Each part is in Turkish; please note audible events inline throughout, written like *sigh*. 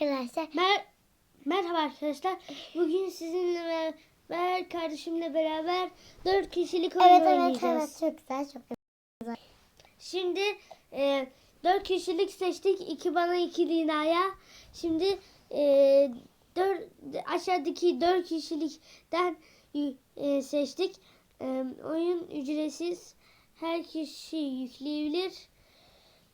arkadaşlar. Mer Merhaba arkadaşlar. Bugün sizinle beraber kardeşimle beraber 4 kişilik oyun Evet evet oynayacağız. evet çok güzel çok güzel. Şimdi e, 4 kişilik seçtik. 2 bana 2 Lina'ya. Şimdi e, 4 aşağıdaki 4 kişilikten e, seçtik. E, oyun ücretsiz. Her kişi yükleyebilir.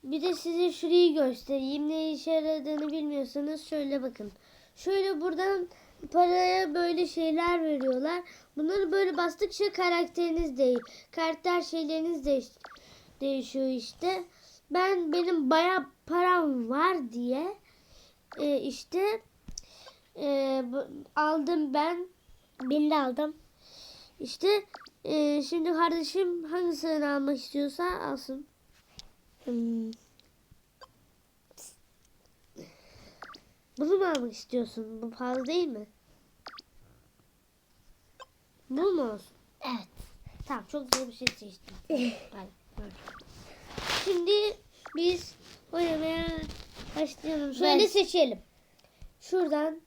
Bir de size şurayı göstereyim. Ne işe yaradığını bilmiyorsanız şöyle bakın. Şöyle buradan paraya böyle şeyler veriyorlar. Bunları böyle bastıkça karakteriniz değil. Karakter şeyleriniz değiş değişiyor işte. Ben benim baya param var diye e, işte e, aldım ben. Ben de aldım. İşte e, şimdi kardeşim hangisini almak istiyorsa alsın. Hmm. Bunu mu almak istiyorsun? Bu pahalı değil mi? Bu mu olsun? Evet. Tamam çok güzel bir şey seçtim. *laughs* Hadi, hadi. Şimdi biz oynamaya başlayalım. Şöyle Ben- seçelim. Şuradan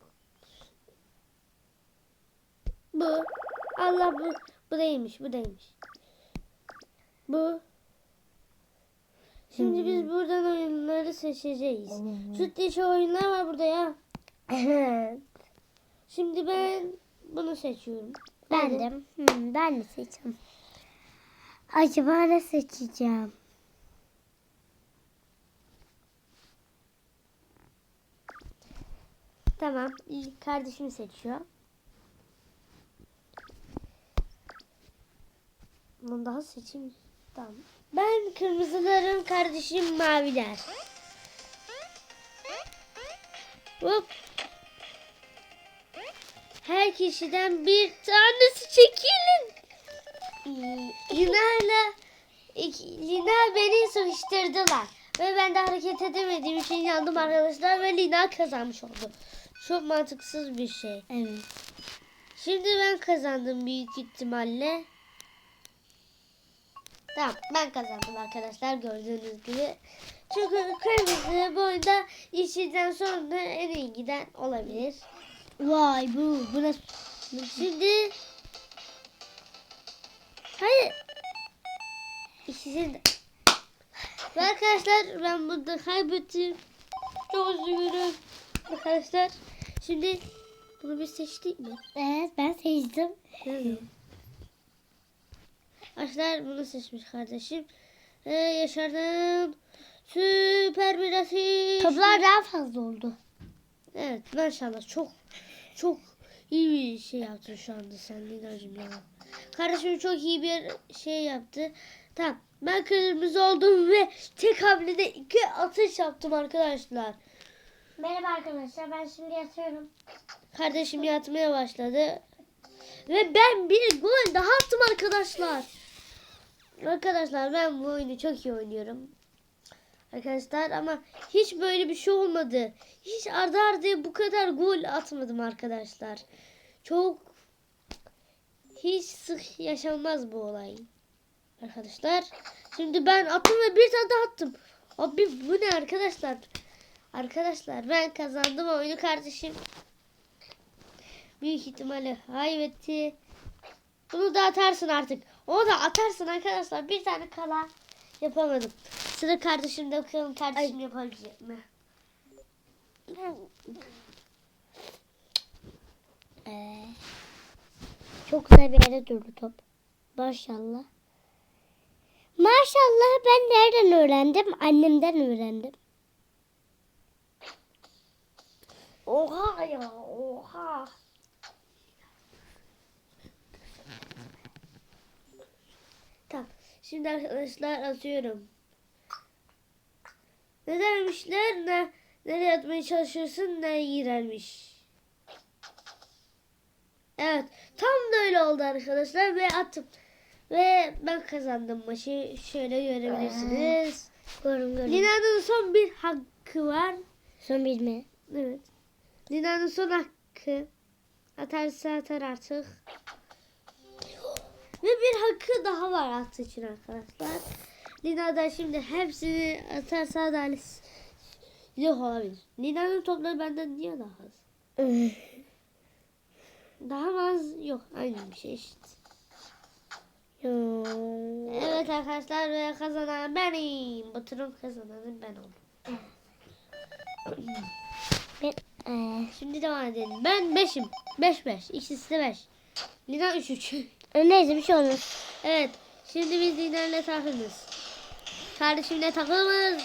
bu. Allah bu. Bu değilmiş. Bu değilmiş. Bu. Şimdi biz buradan oyunları seçeceğiz. Süt dişi oyunlar var burada ya. Evet. Şimdi ben bunu seçiyorum. Ben de. Hmm, ben de seçeceğim. Acaba ne seçeceğim? Tamam. İlk kardeşimi seçiyor. Bunun daha seçim. Tamam. Ben kırmızılarım, kardeşim maviler. Hop. Her kişiden bir tanesi çekilin. Lina'yla Lina beni sıkıştırdılar. Ve ben de hareket edemediğim için yandım arkadaşlar ve Lina kazanmış oldu. Çok mantıksız bir şey. Evet. Şimdi ben kazandım büyük ihtimalle. Tamam ben kazandım arkadaşlar gördüğünüz gibi. Çünkü kırmızı bu oyunda işçiden sonra en iyi giden olabilir. Vay bu. Bu ne? Şimdi hayır ikisini de Ve arkadaşlar ben burada kaybettim. Çok üzgünüm arkadaşlar. Şimdi bunu biz seçtik mi? Evet ben seçtim. Nerede? Arkadaşlar bunu seçmiş kardeşim. Ee, yaşardım. Süper bir afiş. Toplar daha fazla oldu. Evet maşallah çok çok iyi bir şey yaptın şu anda sen Lina'cığım ya. Kardeşim çok iyi bir şey yaptı. Tamam ben kırmızı oldum ve tek hamlede iki atış yaptım arkadaşlar. Merhaba arkadaşlar ben şimdi yatıyorum. Kardeşim yatmaya başladı. Ve ben bir gol daha attım arkadaşlar. Arkadaşlar ben bu oyunu çok iyi oynuyorum. Arkadaşlar ama hiç böyle bir şey olmadı. Hiç ardı ardıya bu kadar gol atmadım arkadaşlar. Çok hiç sık yaşanmaz bu olay. Arkadaşlar şimdi ben attım ve bir tane daha attım. Abi bu ne arkadaşlar? Arkadaşlar ben kazandım oyunu kardeşim. Büyük ihtimalle kaybetti. Bunu da atarsın artık. O da atarsın arkadaşlar. Bir tane kala yapamadım. Sıra kardeşimde bakalım kardeşim yapabilecek mi? Ee, çok güzel bir yere durdu top. Maşallah. Maşallah ben nereden öğrendim? Annemden öğrendim. Oha ya oha. Tamam. Şimdi arkadaşlar atıyorum. Ne demişler? Ne, nereye atmaya çalışıyorsun? Ne iğrenmiş. Evet. Tam da öyle oldu arkadaşlar. Ve attım. Ve ben kazandım maçı. Şöyle görebilirsiniz. Görün görün. Lina'nın son bir hakkı var. Son bir mi? Evet. Lina'nın son hakkı. Atarsa atar artık. Ve bir hakkı daha var attığı için arkadaşlar. Lina da şimdi hepsini atarsa adalet Yok olabilir. Lina'nın topları benden niye daha az? *laughs* Daha az yok. Aynı bir şey işte. Evet arkadaşlar ve kazanan benim. Bu turun kazananı ben oldum. *laughs* Ben, e, Şimdi devam edelim. Ben 5'im. 5 5. İkisi de 5. Lina 3 3. *laughs* E, neyse bir şey olmaz. Evet. Şimdi biz Diner'le takılırız. Kardeşimle takılırız.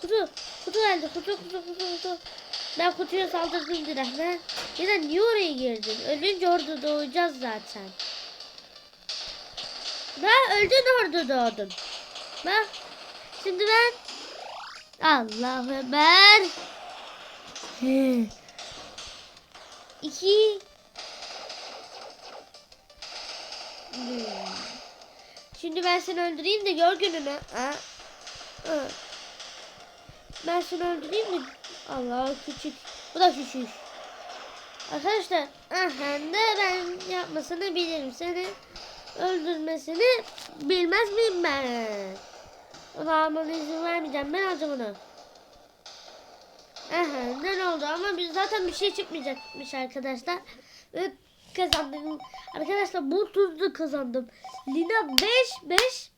Kutu. Kutu geldi. Kutu kutu kutu kutu. Ben kutuya saldırdım Diner'le. Diner niye oraya girdin? Ölünce orada doğacağız zaten. Ben öldün orada doğdum. Bak. Şimdi ben Allah Ömer. 2 Şimdi ben seni öldüreyim de gör gününü. Ha? Ben seni öldüreyim de Allah küçük. Bu da küçük. Arkadaşlar aha da ben yapmasını bilirim. Seni öldürmesini bilmez miyim ben? Onu almanı izin vermeyeceğim. Ben alacağım onu. Aha, ne oldu ama biz zaten bir şey çıkmayacakmış arkadaşlar. Ve kazandım. Arkadaşlar bu turda kazandım. Lina 5 5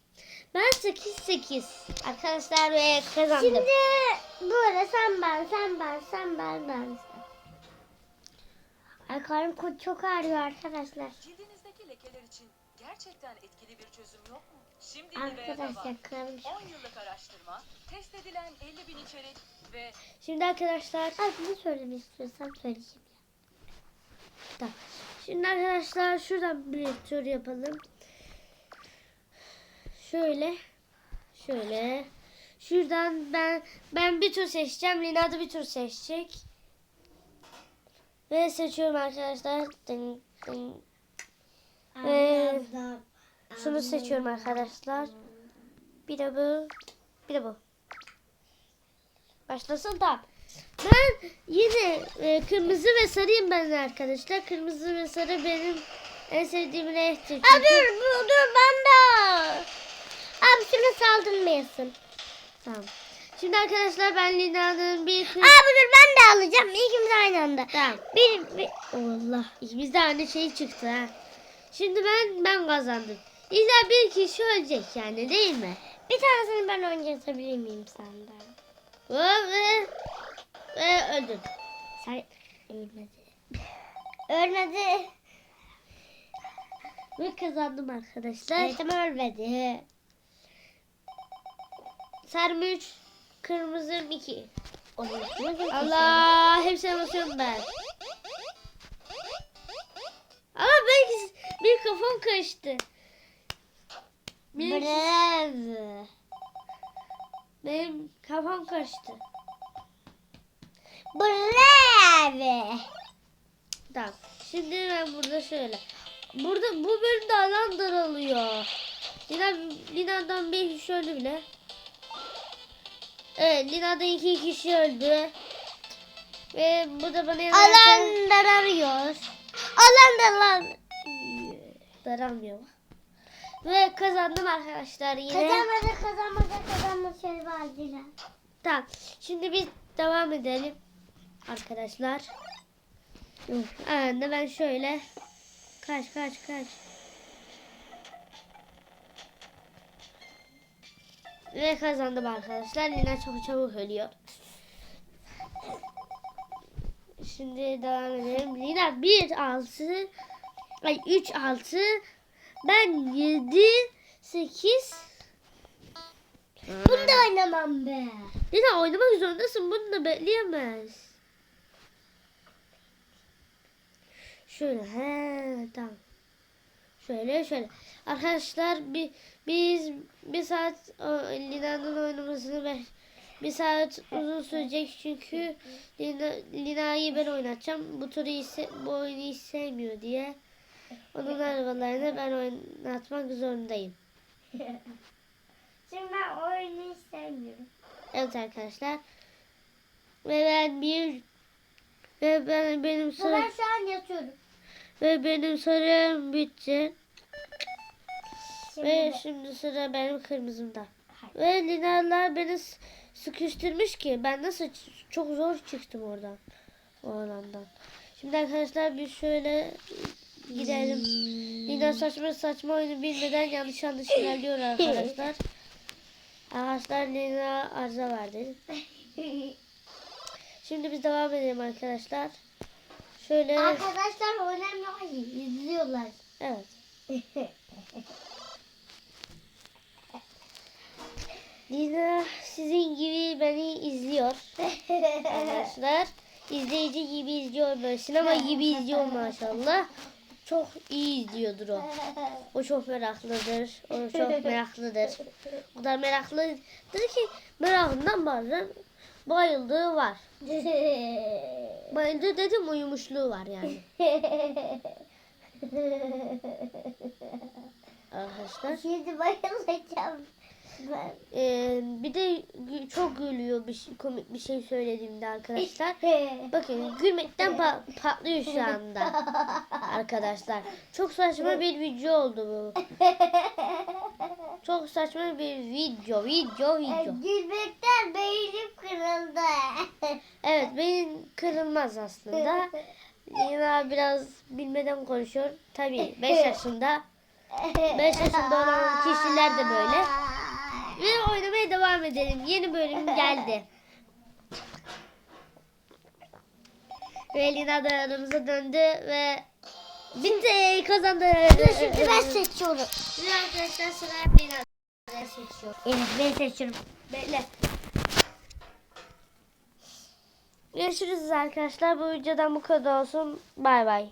ben 8 8. Arkadaşlar ve kazandım. Şimdi böyle sen ben, sen ben, sen ben, ben. sen. Ay karnım çok ağrıyor arkadaşlar. Cildinizdeki lekeler için gerçekten etkili bir çözüm yok mu? Şimdi. Arkadaşlar karnım çok 10 yıllık araştırma, test edilen 50 bin içerik ve Şimdi arkadaşlar Ay ne söylemek istiyorsan söyleyeyim. Tamam. Şimdi arkadaşlar şuradan bir tur yapalım. Şöyle. Şöyle. Şuradan ben ben bir tur seçeceğim. Lina da bir tur seçecek. Ve seçiyorum arkadaşlar. Dın, dın. Ve şunu seçiyorum arkadaşlar. Bir de bu. Bir de bu. Başlasın da. Ben yine e, kırmızı ve sarıyım ben arkadaşlar. Kırmızı ve sarı benim en sevdiğim renktir. Aa, dur, dur, ben de. Abi şuna saldırmayasın. Tamam. Şimdi arkadaşlar ben Lina'nın bir kız... Abi dur ben de alacağım. İkimiz aynı anda. Tamam. Bir, bir. Allah. İkimiz de aynı şey çıktı ha. Şimdi ben ben kazandım. İlla bir kişi ölecek yani değil mi? Bir tanesini ben oynatabilir miyim senden? Ve, öldüm. Sen ölmedi. Ölmedi. Ve kazandım arkadaşlar. Evet ama ölmedi. Sarı 3, kırmızı 2. Allah. Hepsine basıyorum ben. Ama belki bir kafam karıştı. Benim, Bravo. benim kafam karıştı. Bravo. Tamam. Şimdi ben burada şöyle. Burada bu bölümde alan daralıyor. Lina, Lina'dan bir kişi öldü bile. Evet Lina'dan iki kişi öldü. Ve bu da bana yazarken Alan dararıyor. Alan daran. daralmıyor. Ve kazandım arkadaşlar yine. Kazanmadı kazanmadı kazanmadı şöyle verdiler. Tamam. Şimdi biz devam edelim. Arkadaşlar. Anne ben şöyle. Kaç kaç kaç. Ve kazandım arkadaşlar. Lina çok çabuk ölüyor. Şimdi devam edelim. Lina 1 6 ay 3 6 ben 7 8 Bunu da oynamam be. Lina oynamak zorundasın. Bunu da bekleyemez. Şöyle he tamam. Şöyle şöyle. Arkadaşlar bir biz bir saat Lina'nın oynamasını ver. Bir saat uzun sürecek çünkü Lina, Lina'yı ben oynatacağım. Bu turu ise bu oyunu hiç sevmiyor diye. Onun arabalarını ben oynatmak zorundayım. *laughs* Şimdi ben oyunu hiç sevmiyorum. Evet arkadaşlar. Ve ben bir ve ben benim sıra ben şu an yatıyorum. Ve benim sarım bitti. Şimdi Ve şimdi sıra benim kırmızımda. Hayır. Ve Linalar beni sıkıştırmış ki ben nasıl çok zor çıktım oradan. O alandan. Şimdi arkadaşlar biz şöyle gidelim. Yine saçma saçma oyunu bilmeden yanlış yanlış ilerliyor arkadaşlar. *laughs* Arkadaşlar Lina arıza verdi. *laughs* Şimdi biz devam edelim arkadaşlar. Şöyle Arkadaşlar oynamıyor. izliyorlar. evet. Lina sizin gibi beni izliyor arkadaşlar. İzleyici gibi izliyor böyle sinema gibi izliyor maşallah. Çok iyi izliyordur o. O çok meraklıdır. O çok meraklıdır. O kadar meraklıdır ki merakından bazen bayıldığı var. *laughs* Bayıldı dedim uyumuşluğu var yani. *laughs* Arkadaşlar. Şimdi bayılacağım. Ben. Ee, bir de çok gülüyor bir şey, komik bir şey söylediğimde arkadaşlar. *laughs* Bakın gülmekten pa- patlıyor şu anda arkadaşlar. Çok saçma bir video oldu bu. Çok saçma bir video, video, video. Gülmekten beynim kırıldı. *laughs* Evet beyin kırılmaz aslında. Yine biraz bilmeden konuşuyor. Tabii 5 *laughs* yaşında. 5 yaşında olan kişiler de böyle. Ve oynamaya devam edelim. Yeni bölüm geldi. Ve Lina da aramıza döndü ve bitti kazandı. Şimdi ben seçiyorum. Şimdi arkadaşlar sıra Lina'da seçiyor. Evet ben seçiyorum. Bekle. Görüşürüz arkadaşlar. Bu videodan bu kadar olsun. Bay bay.